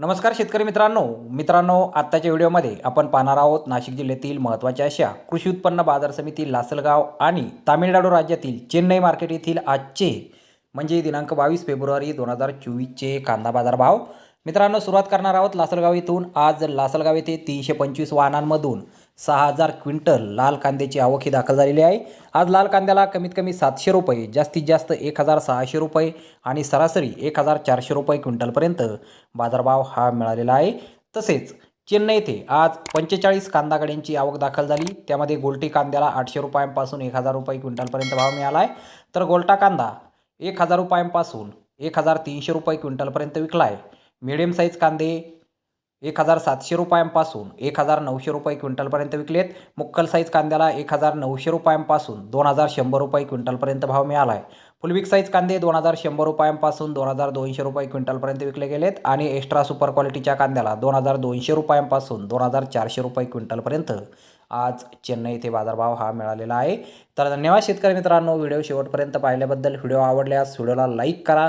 नमस्कार शेतकरी मित्रांनो. मित्रांनो आत्ताच्या व्हिडिओमध्ये आपण पाहणार आहोत नाशिक जिल्ह्यातील महत्त्वाच्या अशा कृषी उत्पन्न बाजार समिती लासलगाव आणि तामिळनाडू राज्यातील चेन्नई मार्केट येथील आजचे म्हणजे दिनांक बावीस फेब्रुवारी दोन हजार चोवीसचे कांदा बाजार भाव मित्रांनो सुरुवात करणार आहोत लासलगाव येथून. आज लासलगाव येथे तीनशे पंचवीस वाहनांमधून सहा हजार क्विंटल लाल कांद्याची आवक ही दाखल झालेली आहे. आज लाल कांद्याला कमीत कमी सातशे रुपये जास्तीत जास्त एक हजार सहाशे रुपये आणि सरासरी एक हजार चारशे रुपये क्विंटलपर्यंत बाजारभाव हा मिळालेला आहे. तसेच चेन्नई येथे आज पंचेचाळीस कांदा गाड्यांची आवक दाखल झाली. त्यामध्ये गोल्टी कांद्याला आठशे रुपयांपासून एक हजार रुपये क्विंटलपर्यंत भाव मिळाला आहे. तर गोल्टा कांदा एक हजार रुपयांपासून एक हजार तीनशे रुपये क्विंटलपर्यंत विकला आहे. मिडियम साईज कांदे एक हजार सातशे रुपयांपासून एक हजार नऊशे रुपये क्विंटलपर्यंत विकलेत. मुक्कल साईज कांद्याला एक हजार नऊशे रुपयांपासून दोन हजार शंभर रुपये क्विंटलपर्यंत भाव मिळाला आहे फुलविक साईज कांदे दोन हजार शंभर रुपयांपासून दोन हजार दोनशे रुपये क्विंटलपर्यंत विकले गेलेत आणि एक्स्ट्रा सुपर क्वालिटीच्या कांद्याला दोन हजार दोनशे रुपयांपासून दोन हजार चारशे रुपये क्विंटलपर्यंत आज चेन्नई येथे बाजारभाव हा मिळालेला आहे. तर धन्यवाद शेतकरी मित्रांनो व्हिडिओ शेवटपर्यंत पाहिल्याबद्दल. व्हिडिओ आवडल्यास व्हिडिओला लाईक करा.